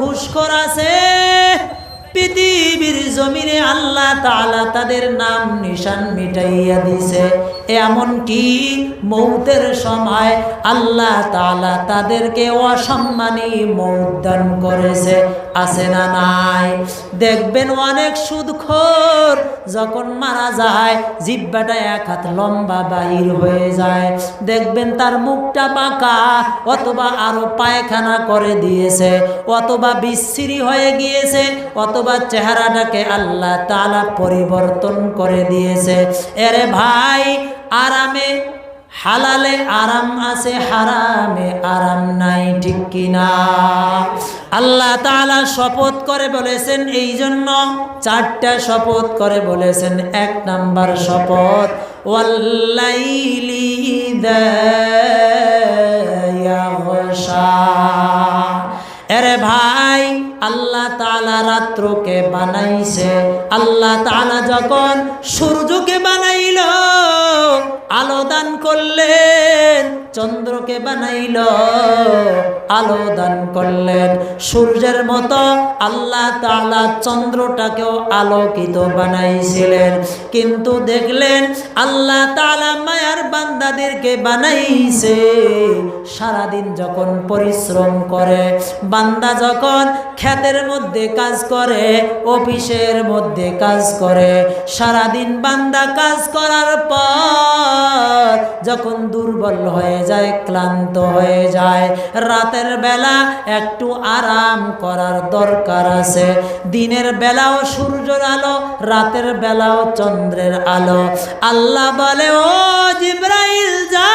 ঘুষখোর আছে। জমিনে আল্লাহ তাআলা তাদের নাম নিশান মিটাইয়া দিছে। এমনকি মৌতের সময় আল্লাহ তাআলা তাদেরকে অসম্মানী মৌত দান করেছে। আছে না নাই? দেখবেন অনেক সুদখোর যখন মারা যায়, জিব্বাটা এক হাত লম্বা বাহির হয়ে যায়। দেখবেন তার মুখটা বাঁকা অথবা আরও পায়খানা করে দিয়েছে, অথবা বিচ্ছিরি হয়ে গিয়েছে, অথবা চেহারাটাকে আল্লাহ তালা পরিবর্তন করে দিয়েছে। এরে ভাই, আরামে হালালে আরাম আছে, হারামে আরাম নাই, ঠিক কিনা? আল্লাহ তাআলা শপথ করে বলেছেন এই জন্য চারটা শপথ করে বলেছেন। এক নাম্বার শপথ, ওয়াল্লাইলি ইয়াগশা। এরে ভাই আল্লাহ তালা রাত্রকে বানাইছে। আল্লাহ তালা যখন সূর্যকে বানাইল আলো দান করলেন চন্দ্রকে বানাইল, আলো দান করলেন। সূর্যের মতো আল্লাহ তালা চন্দ্রটাকেও আলোকিত বানাইছিলেন। কিন্তু দেখলেন আল্লাহ তাআলা মায়ার বান্দাদেরকে বানাইছে। সারাদিন যখন পরিশ্রম করে, বান্দা যখন ক্ষেতের মধ্যে কাজ করে, অফিসের মধ্যে কাজ করে, সারাদিন বান্দা কাজ করার পর যখন দুর্বল হয়ে যায় ক্লান্ত হয়ে যায়। রাতের বেলা একটু আরাম করার দরকার আছে। দিনের বেলাও সূর্যের আলো, রাতের বেলাও চন্দ্রের আলো। আল্লাহ বলে, ও জিব্রাইল, যাও।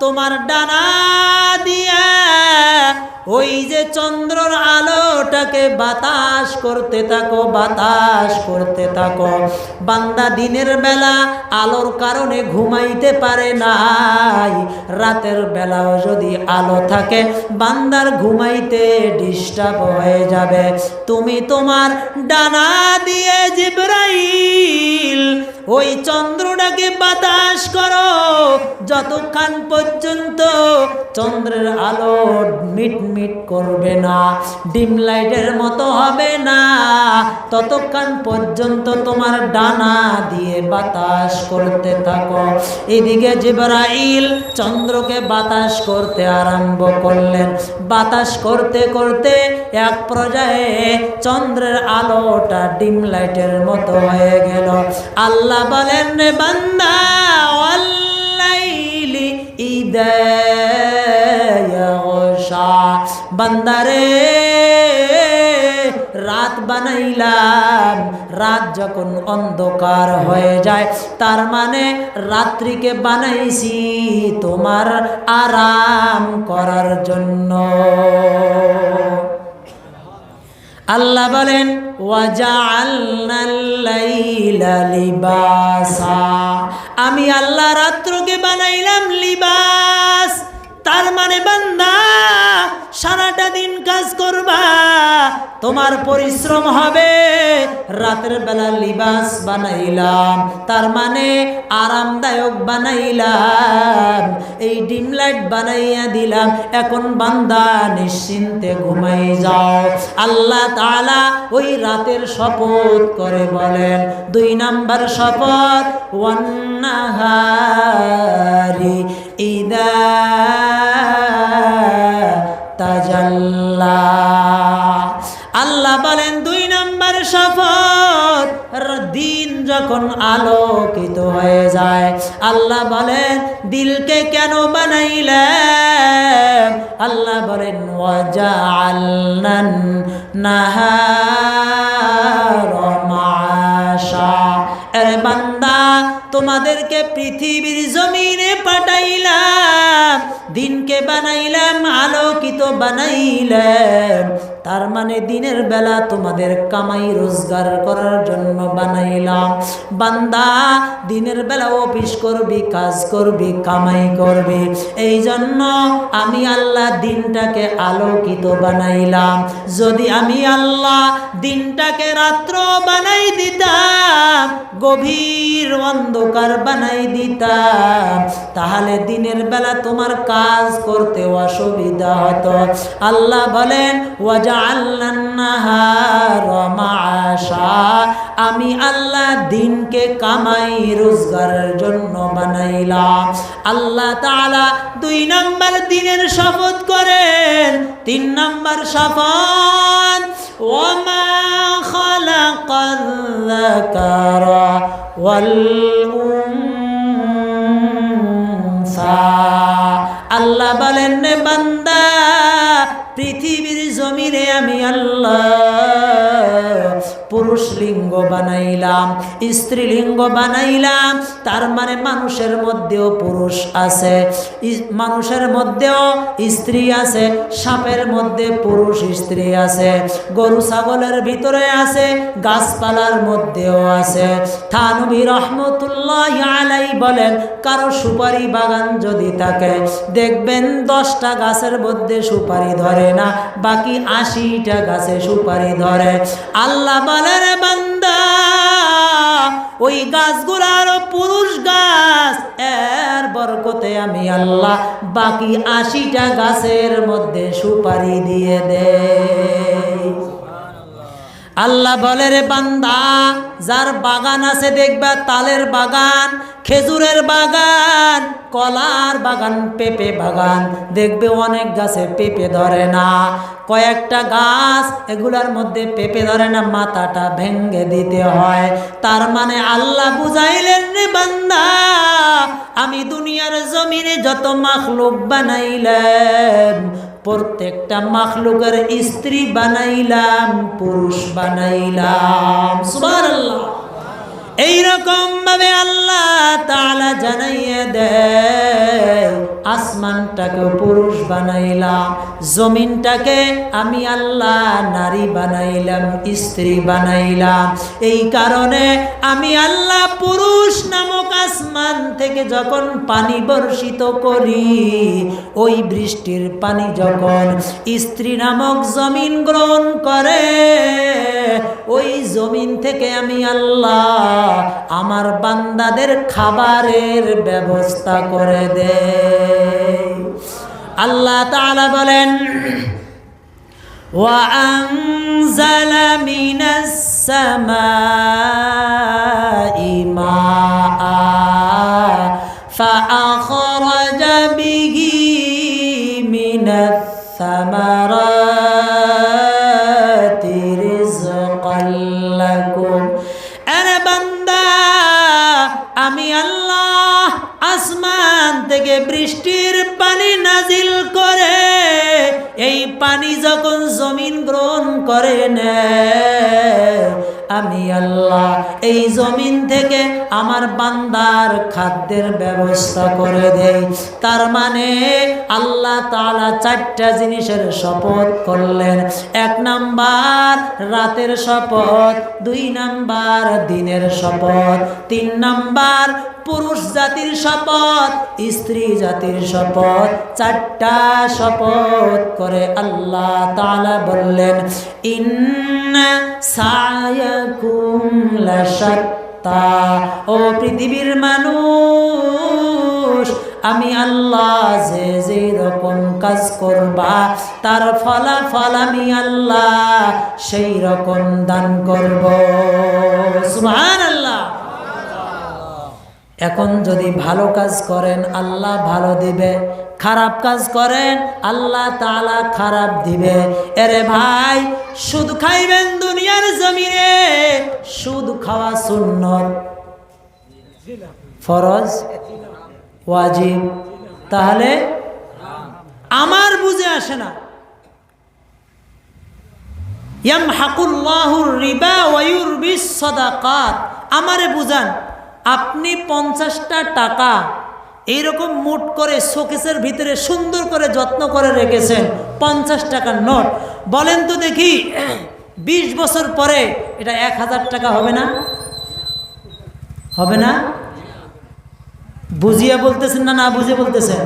তোমার ডানা ওই যে চন্দ্রর আলোটাকে বাতাস করতে থাকো, বাতাস করতে থাকো। বান্দা দিনের বেলা আলোর কারণে ঘুমাইতে পারে নাই। রাতের বেলাও যদি আলো থাকে, বান্দার ঘুমাইতে ডিস্টার্ব হয়ে যাবে। তুমি তোমার ডানা দিয়ে জিব্রাইল ওই চন্দ্রটাকে বাতাস করো। যতক্ষণ পর্যন্ত চন্দ্রের আলো মিট মিট করবে না, ডিম লাইটের মতো হবে না, ততক্ষণ পর্যন্ত তোমার ডানা দিয়ে বাতাস করতে থাকো। এদিকে জিবরাইল চন্দ্রকে বাতাস করতে আরম্ভ করলেন। বাতাস করতে করতে এক পর্যায়ে চন্দ্রের আলোটা ডিম লাইটের মতো হয়ে গেল। আল্লাহ বলেন রে বান্দা ইদা রাত বানাইলাম, রাত যখন অন্ধকার হয়ে যায়, তার মানে রাত্রিকে বানাইছি তোমার আরাম করার জন্য। আল্লাহ বলেন আমি আল্লাহ রাত্রকে বানাইলাম লিবাস। তার মানে বান্দা, সারাটা দিন কাজ করবা, তোমার পরিশ্রম হবে। রাতের বেলা লিবাস বানাইলাম, তার মানে আরামদায়ক বানাইলাম। এই ডিম লাইট বানাইয়া দিলাম, এখন বান্দা নিশ্চিন্তে ঘুমাই যাও। আল্লাহ তাআলা ওই রাতের শপথ করে বলেন, দুই নাম্বার শপথ ওয়ান্নাহারি ইদা যখন আলোকিত হয়ে যায়, আল্লাহ বলেন, দিলকে কেন বানাইলেন? আল্লাহ বলেন আরে বান্দা, তোমাদেরকে পৃথিবীর জমিনে পাঠাইলাম, দিনকে বানাইলাম, আলোকিত বানাইলাম তার মানে দিনের বেলা তোমাদের কামাই রোজগার করার জন্য বানাইলাম। বান্দা, দিনের বেলা অফিস করবি, কাজ করবি, কামাই করবি। এই জন্য আমি আল্লাহ দিনটাকে আলোকিত বানাইলাম। যদি আমি আল্লাহ দিনটাকে রাত্র বানাই দিতাম, গভীর অন্ধকার বানাই দিতাম, তাহলে দিনের বেলা তোমার কাজ করতে অসুবিধা হতো। আল্লাহ বলেন, ওয়াজা আমি আল্লাহ দিনকে কামাই রোজগারের জন্য বানাইলাম। আল্লাহ তালা দুই নাম্বার দিনের শপথ করেন, তিন নাম্বার শপথ ওমা খালাকাল যাকারা ওয়াল আল্লাহ। বানাইলাম, স্ত্রীলিঙ্গ বানাইলাম, তার মানে মানুষের মধ্যেও পুরুষ আছে। মানুষের মধ্যেও স্ত্রী আছে, সাপের মধ্যে পুরুষ স্ত্রী আছে, গরু ছাগলের ভিতরে আছে, গাছপালার মধ্যেও আছে। থানবী রহমতুল্লাহ আলাই বলেন, কারও সুপারি বাগান যদি থাকে, দেখবেন দশটা গাছের মধ্যে সুপারি ধরে না, বাকি আশিটা গাছে সুপারি ধরে। আল্লাহ বলেন, বান্দা ওই গাছগুলার পুরুষ গাছ। এর বরকতে আমি আল্লাহ বাকি আশিটা গাছের মধ্যে সুপারি দিয়ে দেয় আল্লাহ বলে রে বান্দা, যার বাগান আছে দেখবা, তালের বাগান, খেজুরের বাগান, কলার বাগান, পেঁপে বাগান। দেখবে অনেক গাছে পেঁপে ধরে না। কয়েকটা গাছ, এগুলার মধ্যে পেঁপে ধরে না, মাথাটা ভেঙ্গে দিতে হয়। তার মানে আল্লাহ বুঝাইলেন রে বান্দা, আমি দুনিয়ার জমিনে যত মাখলুক বানাইলাম প্রত্যেকটা মাখলুকের স্ত্রী বানাইলাম পুরুষ বানাইলাম। এইরকম ভাবে আল্লাহ তালা জানাইয়া দেয় আসমানটাকে পুরুষ বানাইলাম, জমিনটাকে আমি আল্লাহ, নারী বানাইলাম, স্ত্রী বানাইলাম। এই কারণে আমি আল্লাহ পুরুষ নামক আসমান থেকে যখন পানি বর্ষিত করি, ওই বৃষ্টির পানি যখন স্ত্রী নামক জমিন গ্রহণ করে, ওই জমিন থেকে আমি আল্লাহ আমার বান্দাদের খাবারের ব্যবস্থা করে দে আল্লাহ তাআলা বলেন وأنزل من السماء ماء فأخرج বৃষ্টির পানি নাজিল করে, এই পানি যখন জমিন গ্রহণ করে আমি আল্লাহ এই জমিন থেকে আমার বান্দার খাদ্যের ব্যবস্থা করে দেই। তার মানে আল্লাহ তাআলা চারটা জিনিসের শপথ করলেন। এক নাম্বার রাতের শপথ, দুই নাম্বার দিনের শপথ, তিন নাম্বার পুরুষ জাতির শপথ, স্ত্রী জাতির শপথ, চারটা শপথ করে আল্লাহ তাআলা বললেন, ইন্না ও পৃথিবীর মানুষ, আমি আল্লাহ যে যে রকম কাজ করবা, তার ফলাফল আমি আল্লাহ সেই রকম দান করব। সুবহানাল্লাহ। এখন যদি ভালো কাজ করেন, আল্লাহ ভালো দিবে। খারাপ কাজ করেন, আল্লাহ তালা খারাপ দিবে। এরে ভাই, সুদ খাইবেন দুনিয়ার জমিনে, সুদ খাওয়া সুন্নত। ফরজ? ওয়াজিব। তাহলে আমার বুঝে আসে না। ইয়ামহাকুল্লাহুর রিবা আমারে বুঝান। আপনি পঞ্চাশটা টাকা এইরকম মুট করে শোকেসের ভিতরে সুন্দর করে যত্ন করে রেখেছেন, পঞ্চাশ টাকার নোট। বলেন তো দেখি, বিশ বছর পরে এটা এক হাজার টাকা হবে না? হবে না? বুঝিয়া বলতেছেন না না বুঝিয়ে বলতেছেন?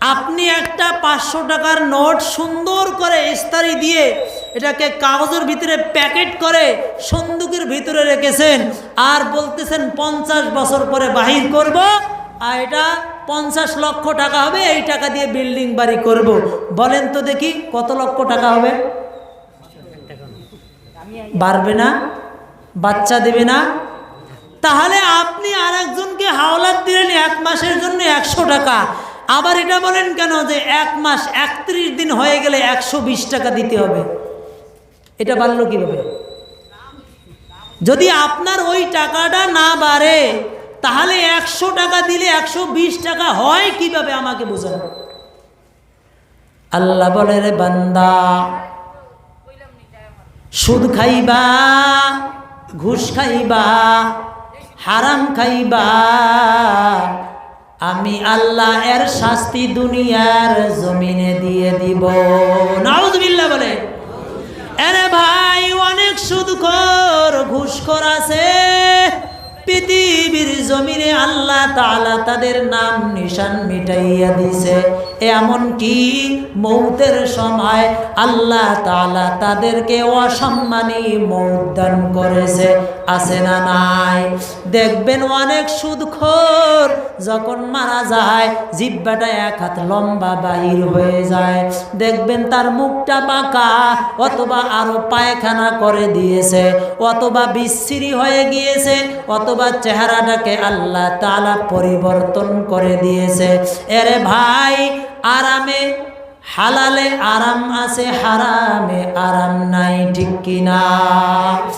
আপনি একটা পাঁচশো টাকার নোট সুন্দর করে ইস্তারি দিয়ে এটাকে কাগজের ভিতরে প্যাকেট করে সন্দুকের ভিতরে রেখেছেন আর বলতেছেন পঞ্চাশ বছর পরে বাহির করব আর এটা পঞ্চাশ লক্ষ টাকা হবে, এই টাকা দিয়ে বিল্ডিং বাড়ি করব। বলেন তো দেখি কত লক্ষ টাকা হবে? বাড়বে না? বাচ্চা দেবে না? তাহলে আপনি আর একজনকে হাওলাত দিলেন এক মাসের জন্য একশো টাকা। আবার এটা বলেন কেন যে এক মাস একত্রিশ দিন হয়ে গেলে একশো বিশ টাকা দিতে হবে? এটা বাড়লো কীভাবে? যদি আপনার ওই টাকাটা না বাড়ে, তাহলে একশো টাকা দিলে একশো বিশ টাকা হয় কীভাবে আমাকে বোঝান? আল্লাহ বলে, রে বান্দা, সুদ খাইবা, ঘুষ খাইবা, হারাম খাইবা আমি আল্লাহ এর শাস্তি দুনিয়ার জমিনে দিয়ে দিব। নাউজবিল্লাহ বলে। আরে ভাই, অনেক সুদখোর, ঘুষখোর আছে। পৃথিবীর জমিনে আল্লাহ তালা তাদের নাম, নিশান মিটাইয়া দিছে। এমন কি মৌতের সময় আল্লাহ তাআলা তাদেরকে অসম্মানী মৌত দান করেছে। আছে না নাই? দেখবেন অনেক সুদখোর যখন মারা যায়, জিব্বাটা এক হাত লম্বা বাহির হয়ে যায়। দেখবেন তার মুখটা বাঁকা অথবা আরও পায়খানা করে দিয়েছে, অথবা বিশ্রী হয়ে গিয়েছে, অথবা চেহারাটাকে আল্লাহ তালা পরিবর্তন করে দিয়েছে। এরে ভাই আরামে হালালে আরাম আছে হারামে আরাম নাই ঠিক কিনা?